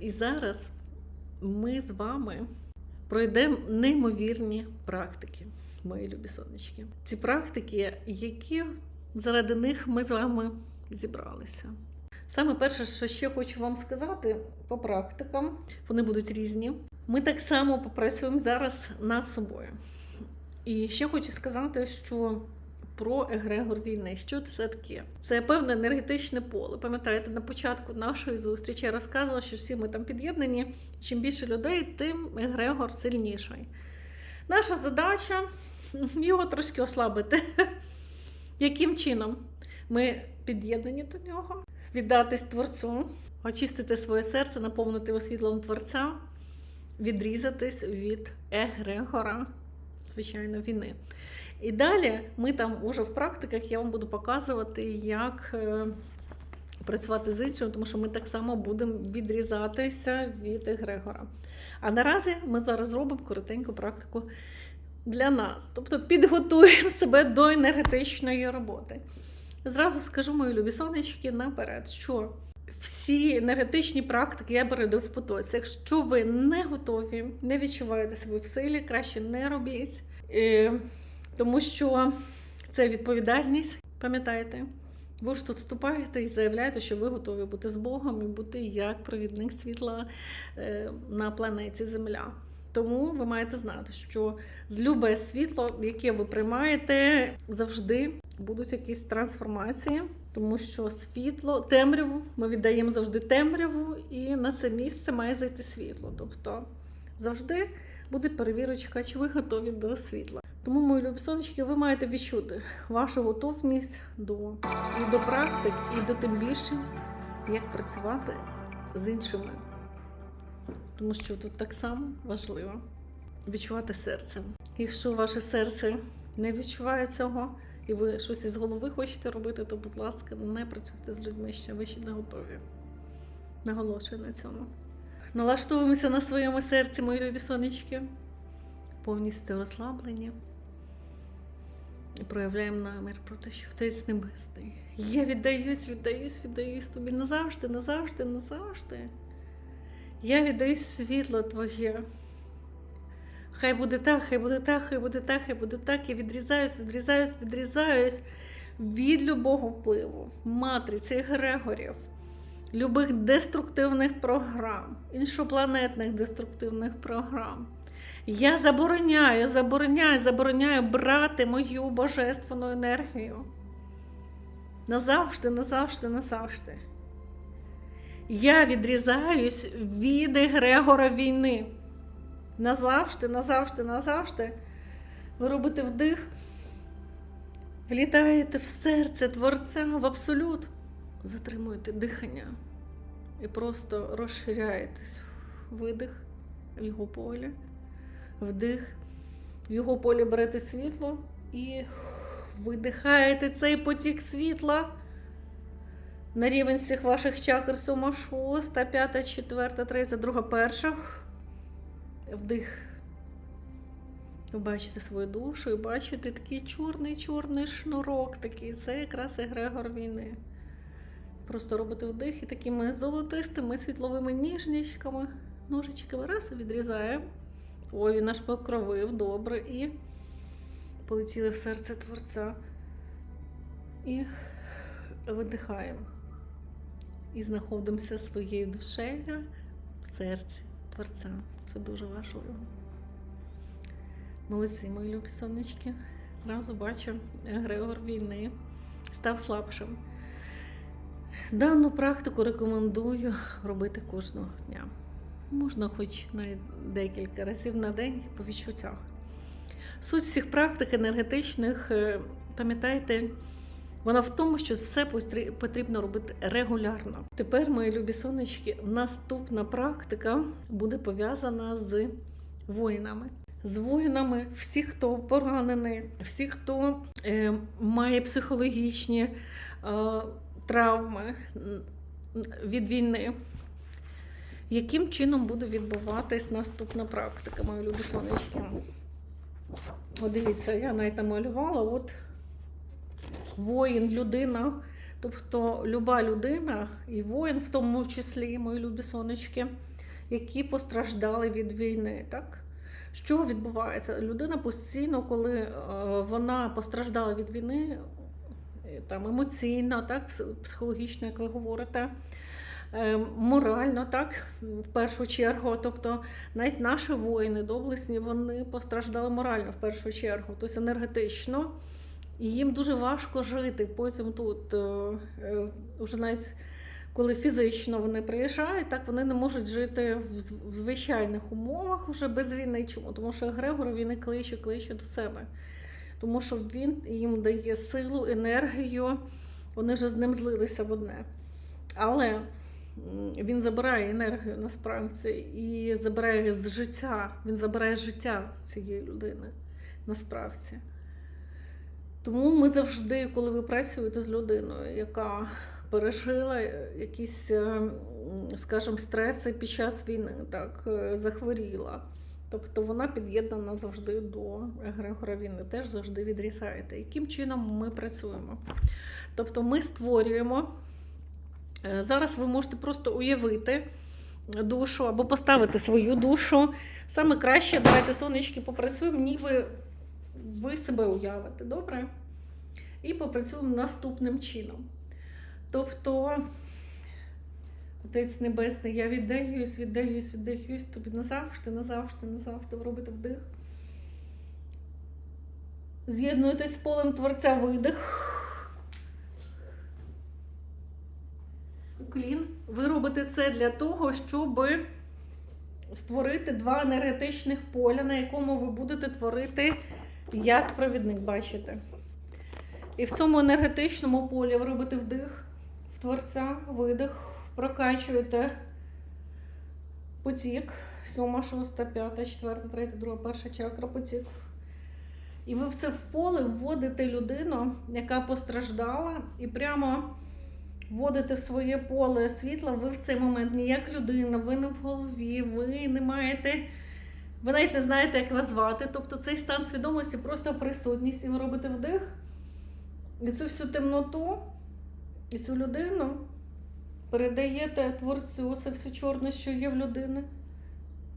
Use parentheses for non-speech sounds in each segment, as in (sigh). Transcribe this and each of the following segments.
І зараз ми з вами пройдемо неймовірні практики, мої любі сонечки. Ці практики, які заради них ми з вами зібралися. Саме перше, що ще хочу вам сказати по практикам, вони будуть різні. Ми так само попрацюємо зараз над собою. І ще хочу сказати, що про егрегор війни. Що це таке? Це певне енергетичне поле. Пам'ятаєте, на початку нашої зустрічі я розказувала, що всі ми там під'єднані. Чим більше людей, тим егрегор сильніший. Наша задача (laughs) його трошки ослабити. (laughs) Яким чином? Ми під'єднані до нього, віддатись Творцю, очистити своє серце, наповнити його світлом Творця, відрізатись від егрегора, звичайно, війни. І далі ми там уже в практиках я вам буду показувати, як е, працювати з іншим, тому що ми так само будемо відрізатися від егрегора. А наразі ми зараз зробимо коротеньку практику для нас. Тобто підготуємо себе до енергетичної роботи. Зразу скажу мої любі сонечки наперед, що всі енергетичні практики я перейду в потоці. Якщо ви не готові, не відчуваєте себе в силі, краще не робіть. Тому що це відповідальність, пам'ятаєте? Ви ж тут вступаєте і заявляєте, що ви готові бути з Богом і бути як провідник світла е, на планеті Земля. Тому ви маєте знати, що з любе світло, яке ви приймаєте, завжди будуть якісь трансформації, тому що світло, темряву ми віддаємо завжди темряву, і на це місце має зайти світло. Тобто завжди буде перевірочка, чи ви готові до світла. Тому, мої любі сонечки, ви маєте відчути вашу готовність до і до практик, і до тим більше, як працювати з іншими. Тому що тут так само важливо відчувати серцем. Якщо ваше серце не відчуває цього, і ви щось із голови хочете робити, то, будь ласка, не працюйте з людьми ще ви ще не готові. Наголошую на цьому. Налаштовуємося на своєму серці, мої любі сонечки, повністю розслаблені. І проявляємо намір про те, що хтось небесний. Я віддаюсь, віддаюсь, віддаюсь тобі назавжди, назавжди, назавжди. Я віддаюсь світло Твоє. Хай буде так, хай буде так, хай буде так, хай буде так. Я відрізаюсь, відрізаюсь, відрізаюсь від любого впливу, матриці, егрегорів, любих деструктивних програм, іншопланетних деструктивних програм. Я забороняю, забороняю, забороняю брати мою божественну енергію. Назавжди, назавжди, назавжди. Я відрізаюсь від Егрегора війни. Назавжди, назавжди, назавжди. Ви робите вдих, влітаєте в серце Творця, в абсолют, затримуєте дихання і просто розширяєтесь. Видих в його полі, вдих, в його полі берете світло і видихаєте цей потік світла на рівень всіх ваших чакр, сьома, шоста, п'ята, четверта, третя, друга, перша. Вдих. Ви бачите свою душу і бачите такий чорний-чорний шнурок такий. Це якраз егрегор війни. Просто робите вдих і такими золотистими світловими ніжничками, ножичками раз відрізаємо. Ой, він аж покровив, добре. І полетіли в серце Творця. І видихаємо. І знаходимося своєю душею в серці Творця. Це дуже важливо. Молодці, мої любі сонечки. Зразу бачу, Григор війни став слабшим. Дану практику рекомендую робити кожного дня. Можна хоч навіть декілька разів на день по відчуттях. Суть всіх практик енергетичних, е, пам'ятайте, вона в тому, що все потрібно робити регулярно. Тепер, мої любі сонечки, наступна практика буде пов'язана з воїнами. З воїнами, всі, хто поранений, всі, хто е, має психологічні е, травми від війни. Яким чином буде відбуватись наступна практика, мої любі сонечки? От дивіться, я навіть намалювала, от воїн, людина Тобто люба людина, і воїн, в тому числі, мої любі сонечки, які постраждали від війни. Так? Що відбувається? Людина постійно, коли е, вона постраждала від війни, е, там емоційно, так, психологічно, як ви говорите, морально, так, в першу чергу. Тобто, навіть наші воїни доблесні, вони постраждали морально в першу чергу, тобто енергетично. І їм дуже важко жити потім тут. е, е, Уже навіть коли фізично вони приїжджають, так вони не можуть жити в звичайних умовах вже без війни. Чому? Тому що Грегор він і кличе, кличе до себе. Тому що він їм дає силу, енергію, вони вже з ним злилися в одне. Але він забирає енергію насправді і забирає з життя. Він забирає життя цієї людини насправді. Тому ми завжди, коли ви працюєте з людиною, яка пережила якісь, е, скажімо, стреси під час війни, так, е, захворіла. Тобто вона під'єднана завжди до Егрегора війни, теж завжди відрізаєте. Яким чином ми працюємо? Тобто ми створюємо. Е, Зараз ви можете просто уявити душу або поставити свою душу. Саме краще, давайте сонечки попрацюємо, ніби ви себе уявите, добре? І попрацюємо наступним чином. Тобто, Отець Небесний, я віддаюсь, віддаюсь, віддаюсь тобі назавжди, назавжди, назавжди. Ви робите вдих. З'єднуєтесь з полем Творця видих. Уклін. Ви робите це для того, щоб створити два енергетичних поля, на якому ви будете творити як провідник, бачите. І в цьому енергетичному полі ви робите вдих в творця, видих, прокачуєте потік. Сьома, шоста, п'ята, четверта, третя, друга, перша чакра, потік. І ви в це в поле вводите людину, яка постраждала, і прямо вводите в своє поле світла. Ви в цей момент не як людина, ви не в голові, ви не маєте. Ви навіть не знаєте, як вас звати. Тобто цей стан свідомості просто присутність, і ви робите вдих. І цю всю темноту, і цю людину передаєте творцю, це все чорне, що є в людини.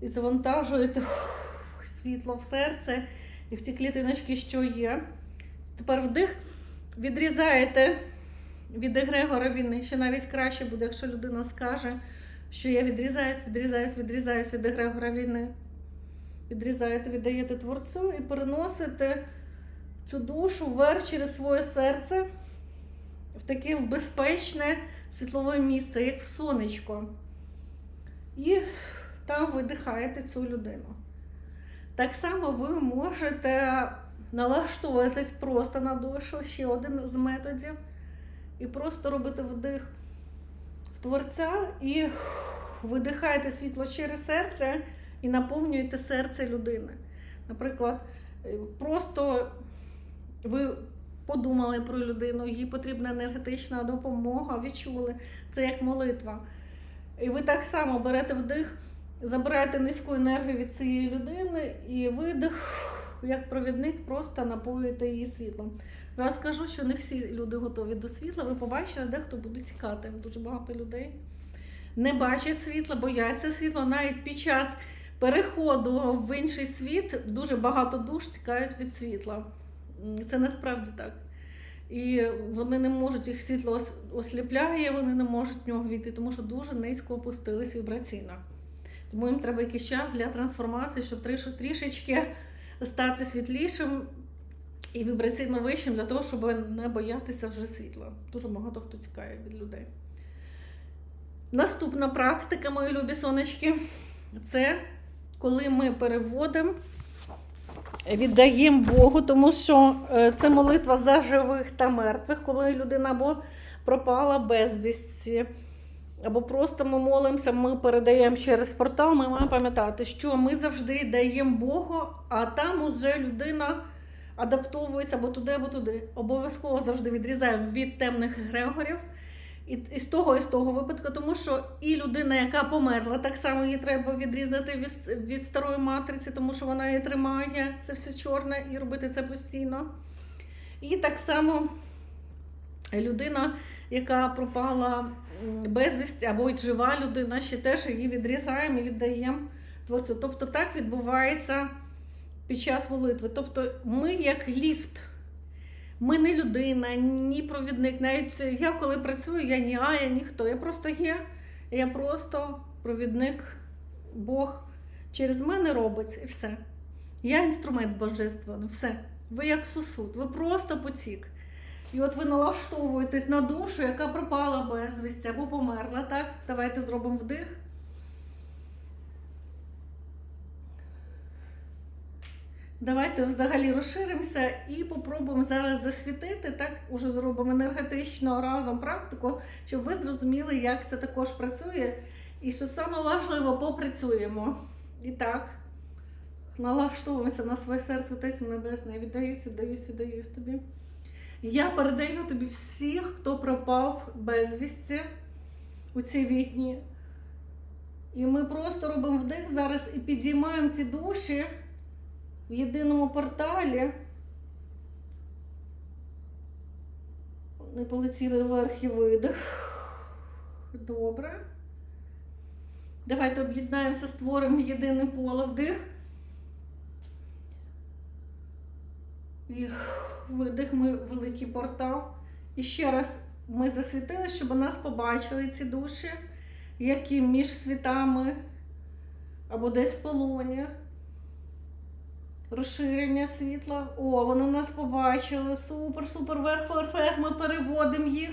І завантажуєте ух, (laughs) світло в серце і в ті клітиночки, що є. Тепер вдих, відрізаєте від егрегора війни. Ще навіть краще буде, якщо людина скаже, що я відрізаюсь, відрізаюсь, відрізаюсь від егрегора війни. Відрізаєте, віддаєте творцю і переносите цю душу вверх через своє серце в таке в безпечне світлове місце, як в сонечко. І там видихаєте цю людину. Так само ви можете налаштовуватись просто на душу, ще один з методів, і просто робити вдих в творця і видихаєте світло через серце і наповнюєте серце людини. Наприклад, е, просто ви подумали про людину, їй потрібна енергетична допомога, відчули це як молитва. І ви так само берете вдих, забираєте низьку енергію від цієї людини і видих, як провідник, просто напоюєте її світлом. Зараз скажу, що не всі люди готові до світла. Ви побачите, дехто буде тікати. Дуже багато людей не бачать світла, бояться світла. Навіть під час переходу в інший світ дуже багато душ тікають від світла. Це насправді так. І вони не можуть, їх світло осліпляє, вони не можуть в нього війти, тому що дуже низько опустились вібраційно. Тому їм треба якийсь час для трансформації, щоб трішечки стати світлішим і вібраційно вищим для того, щоб не боятися вже світла. Дуже багато хто тікає від людей. Наступна практика, мої любі сонечки, це коли ми переводимо, віддаємо Богу, тому що е, це молитва за живих та мертвих, коли людина або пропала безвісті, або просто ми молимося, ми передаємо через портал. Ми маємо пам'ятати, що ми завжди даємо Богу, а там уже людина адаптовується або туди, або туди. Обов'язково завжди відрізаємо від темних егрегорів. І, і з того, і з того випадку, тому що і людина, яка померла, так само її треба відрізати від, від старої матриці, тому що вона її тримає, це все чорне, і робити це постійно. І так само людина, яка пропала м, безвісті, або й жива людина, ще теж її відрізаємо і віддаємо творцю. Тобто так відбувається під час молитви. Тобто ми як ліфт. Ми не людина, ні провідник. Навіть я коли працюю, я ні Ая, ніхто. Я просто є. Я просто провідник, Бог через мене робить і все. Я інструмент божественний, все. Ви як сосуд, ви просто потік. І от ви налаштовуєтесь на душу, яка пропала безвісті або померла. Так, давайте зробимо вдих. Давайте взагалі розширимося і попробуємо зараз засвітити. Так, уже зробимо енергетично разом практику, щоб ви зрозуміли, як це також працює. І що саме важливо, попрацюємо. І так, налаштовуємося на своє серце Отець Небесний. Я віддаюсь, віддаюсь, віддаюсь тобі. Я передаю тобі всіх, хто пропав безвісті у цій вікні. І ми просто робимо вдих зараз і підіймаємо ці душі в єдиному порталі. Вони полетіли вверх і видих. Добре. Давайте об'єднаємося, створимо єдине поле вдих. І видих ми великий портал. І ще раз ми засвітили, щоб нас побачили ці душі, які між світами або десь в полоні. Розширення світла. О, вони нас побачили. Супер, супер, вверх, вверх, вверх. Ми переводимо їх.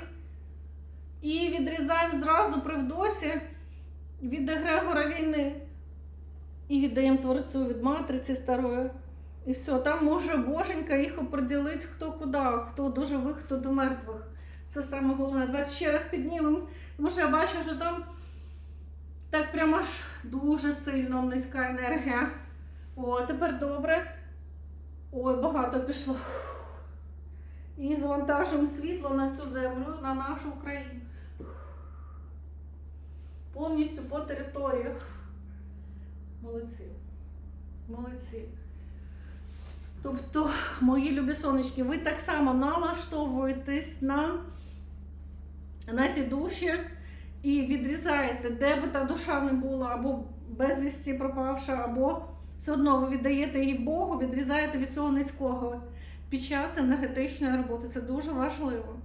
І відрізаємо зразу при вдосі від Егрегора війни. І віддаємо творцю від матриці старої. І все, там може боженька їх оприділить хто куди, хто до живих, хто до мертвих. Це саме головне. Давайте ще раз піднімемо. Тому що я бачу, що там так прямо аж дуже сильно низька енергія. О, тепер добре. Ой, багато пішло. І завантажуємо світло на цю землю, на нашу Україну. Повністю по територіях. Молодці. Молодці. Тобто, мої любі сонечки, ви так само налаштовуєтесь на, на ці душі і відрізаєте, де би та душа не була, або безвісті пропавша, або все одно ви віддаєте її Богу, відрізаєте від цього низького під час енергетичної роботи. Це дуже важливо.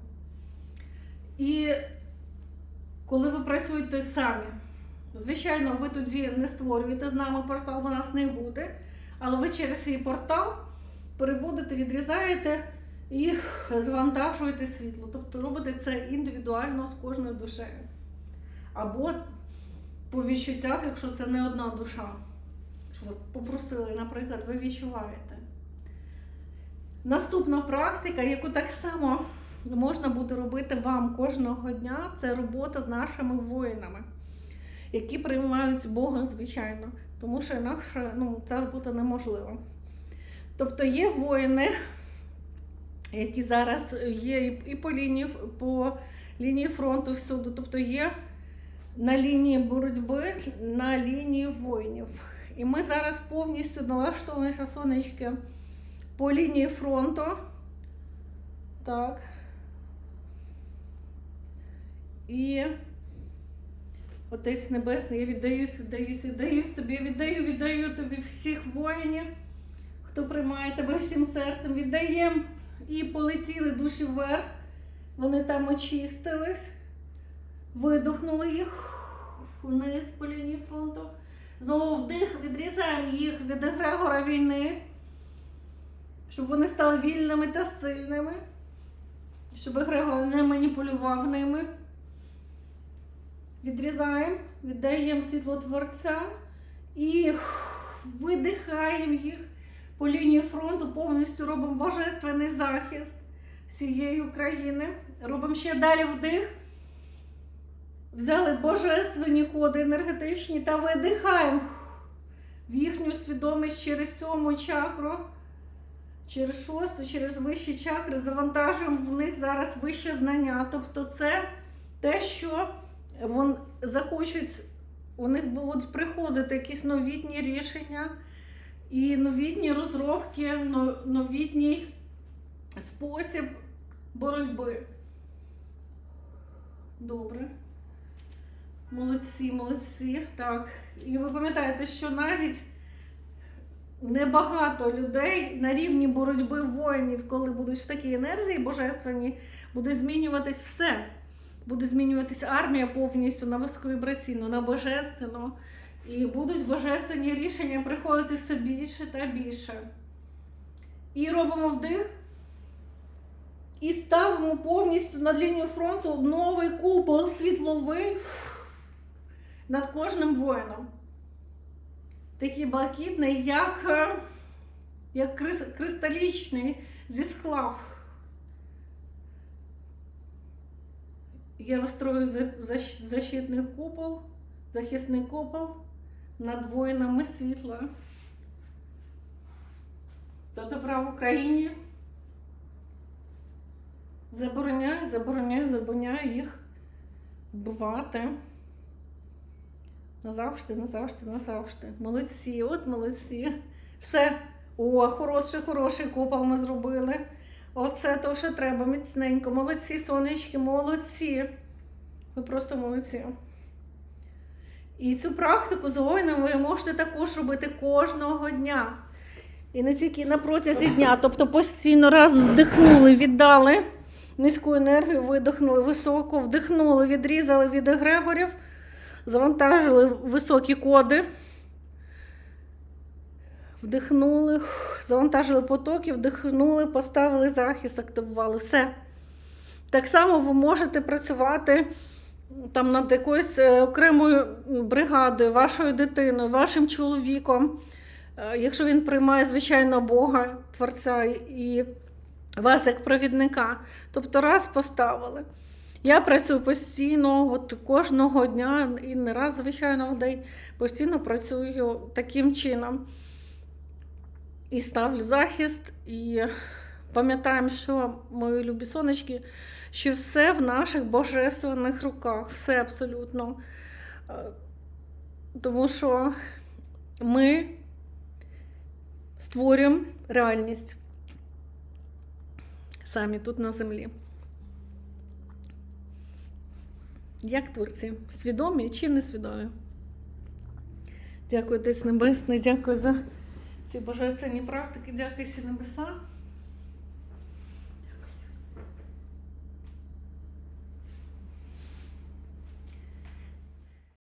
І коли ви працюєте самі, звичайно, ви тоді не створюєте з нами портал, у нас не буде. Але ви через свій портал переводите, відрізаєте і завантажуєте світло. Тобто робите це індивідуально з кожною душею. Або по відчуттях, якщо це не одна душа. Вас попросили, наприклад, ви відчуваєте. Наступна практика, яку так само можна буде робити вам кожного дня, це робота з нашими воїнами, які приймають Бога, звичайно, тому що інакше ну, ця робота неможлива. Тобто є воїни, які зараз є і по лінії, по лінії фронту всюди, тобто є на лінії боротьби, на лінії воїнів. І ми зараз повністю налаштовуємося сонечки по лінії фронту. Так. І Отець Небесний, я віддаюсь, віддаюсь, віддаюсь тобі, віддаю, віддаю тобі всіх воїнів, хто приймає тебе всім серцем, віддаємо і полетіли душі вверх. Вони там очистились, видохнули їх вниз по лінії фронту. Знову вдих, відрізаємо їх від егрегора війни, щоб вони стали вільними та сильними, щоб егрегор не маніпулював ними. Відрізаємо, віддаємо світло Творця і видихаємо їх по лінії фронту, повністю робимо божественний захист всієї України. Робимо ще далі вдих. Взяли божественні коди енергетичні та видихаємо в їхню свідомість через сьому чакру, через шосту, через вищі чакри, завантажуємо в них зараз вище знання. Тобто це те, що вони захочуть, у них будуть приходити якісь новітні рішення і новітні розробки, но- новітній спосіб боротьби. Добре. Молодці, молодці. Так. І ви пам'ятаєте, що навіть небагато людей на рівні боротьби воїнів, коли будуть в такій енергії божественні, буде змінюватись все. Буде змінюватись армія повністю на високовібраційну, на божественну. І будуть божественні рішення приходити все більше та більше. І робимо вдих. І ставимо повністю над лінією фронту новий купол світловий над кожним воїном. Такий блакитний, як, е, як кристалічний зі скла. Я розстрою защитний купол, захисний купол над воїнами світла. До добра в Україні. Забороняю, забороняю, забороняю їх вбивати. Назавжди, назавжди, назавжди. Молодці, от молодці. Все. О, хороший, хороший купол ми зробили. Оце то, що треба, міцненько. Молодці, сонечки, молодці. Ви просто молодці. І цю практику з воїном ви можете також робити кожного дня. І не тільки на протязі дня. Тобто постійно раз вдихнули, віддали низьку енергію, видихнули високу, вдихнули, відрізали від егрегорів, завантажили високі коди. Вдихнули, завантажили потоки, вдихнули, поставили захист, активували. Все. Так само ви можете працювати там над якоюсь е, окремою бригадою, вашою дитиною, вашим чоловіком. Е, Якщо він приймає, звичайно, Бога, Творця і вас як провідника. Тобто раз поставили. Я працюю постійно, от кожного дня і не раз, звичайно, в день постійно працюю таким чином. І ставлю захист, і пам'ятаємо, що мої любі сонечки, що все в наших божественних руках, все абсолютно. Е, Тому що ми створюємо реальність самі тут на землі. Як творці? Свідомі чи несвідомі? Дякую, Отець Небесний, дякую за ці божественні практики, дякую всі небеса.